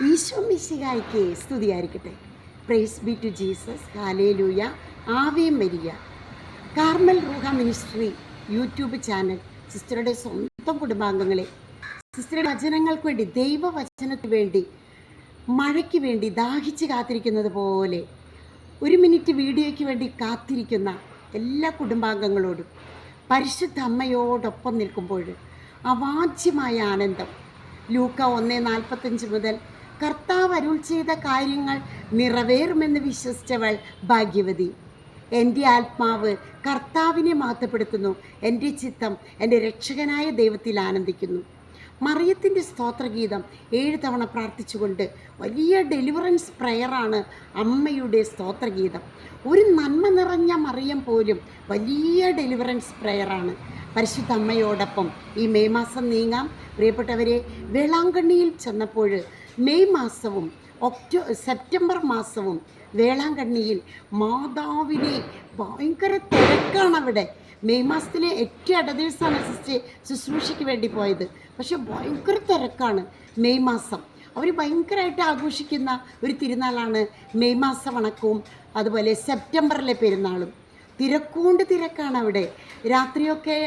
ഈശോ മിശിഹായ്ക്ക് സ്തുതിയായിരിക്കട്ടെ. Praise be to Jesus hallelujah ave Maria Carmel Ruha ministry YouTube channel സിസ്റ്ററുടെ സ്വന്തം കുടുംബാംഗങ്ങളെ സിസ്റ്ററുടെ വചനങ്ങൾക്ക് വേണ്ടി ദൈവവചനത്തിന് വേണ്ടി മഴയ്ക്ക് വേണ്ടി ദാഹിച്ച് കാത്തിരിക്കുന്നത് പോലെ ഒരു മിനിറ്റ് വീഡിയോയ്ക്ക് വേണ്ടി കാത്തിരിക്കുന്ന എല്ലാ കുടുംബാംഗങ്ങളോടും പരിശുദ്ധ അമ്മയോടൊപ്പം നിൽക്കുമ്പോൾ അവാച്യമായ ആനന്ദം. ലൂക്ക ഒന്ന് നാൽപ്പത്തഞ്ച് മുതൽ കർത്താവ് അരുൾ ചെയ്ത കാര്യങ്ങൾ നിറവേറുമെന്ന് വിശ്വസിച്ചവൾ ഭാഗ്യവതി. എന്റെ ആത്മാവ് കർത്താവിനെ മാറ്റപ്പെടുത്തുന്നു എന്റെ ചിത്തം എന്റെ രക്ഷകനായ ദൈവത്തിൽ ആനന്ദിക്കുന്നു. മറിയത്തിന്റെ സ്തോത്രഗീതം ഏഴ് തവണ പ്രാർത്ഥിച്ചുകൊണ്ട് വലിയ ഡെലിവറൻസ് പ്രയറാണ് അമ്മയുടെ സ്തോത്രഗീതം. ഒരു നന്മ നിറഞ്ഞ മറിയം പോലും വലിയ ഡെലിവറൻസ് പ്രയറാണ്. പരിശുദ്ധ അമ്മയോടൊപ്പം ഈ മെയ് മാസം നീങ്ങാം. പ്രിയപ്പെട്ടവരെ വേളാങ്കണ്ണിയിൽ ചെന്നപ്പോൾ മെയ് മാസവും ഒക്ടോ സെപ്റ്റംബർ മാസവും വേളാങ്കണ്ണിയിൽ മാതാവിനെ ഭയങ്കര തിരക്കാണ് അവിടെ. മെയ് മാസത്തിലെ ഏറ്റവും ഇടദിവസമാണ് സിസ്റ്റർ ശുശ്രൂഷയ്ക്ക് വേണ്ടി പോയത്. പക്ഷെ ഭയങ്കര തിരക്കാണ് മെയ് മാസം. അവർ ഭയങ്കരമായിട്ട് ആഘോഷിക്കുന്ന ഒരു തിരുനാളാണ് മെയ് മാസ വണക്കവും അതുപോലെ സെപ്റ്റംബറിലെ പെരുന്നാളും. തിരക്കൂണ്ട് തിരക്കാണ് അവിടെ. രാത്രിയൊക്കെ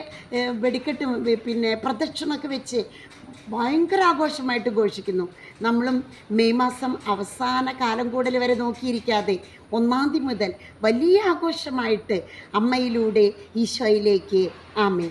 വെടിക്കെട്ട് പിന്നെ പ്രദക്ഷിണമൊക്കെ വെച്ച് ഭയങ്കര ആഘോഷമായിട്ട് ഘോഷിക്കുന്നു. നമ്മളും മെയ് മാസം അവസാന കാലം കൂടൽ വരെ നോക്കിയിരിക്കാതെ ഒന്നാം തീയതി മുതൽ വലിയ ആഘോഷമായിട്ട് അമ്മയിലൂടെ ഈശോയിലേക്ക്. ആമേ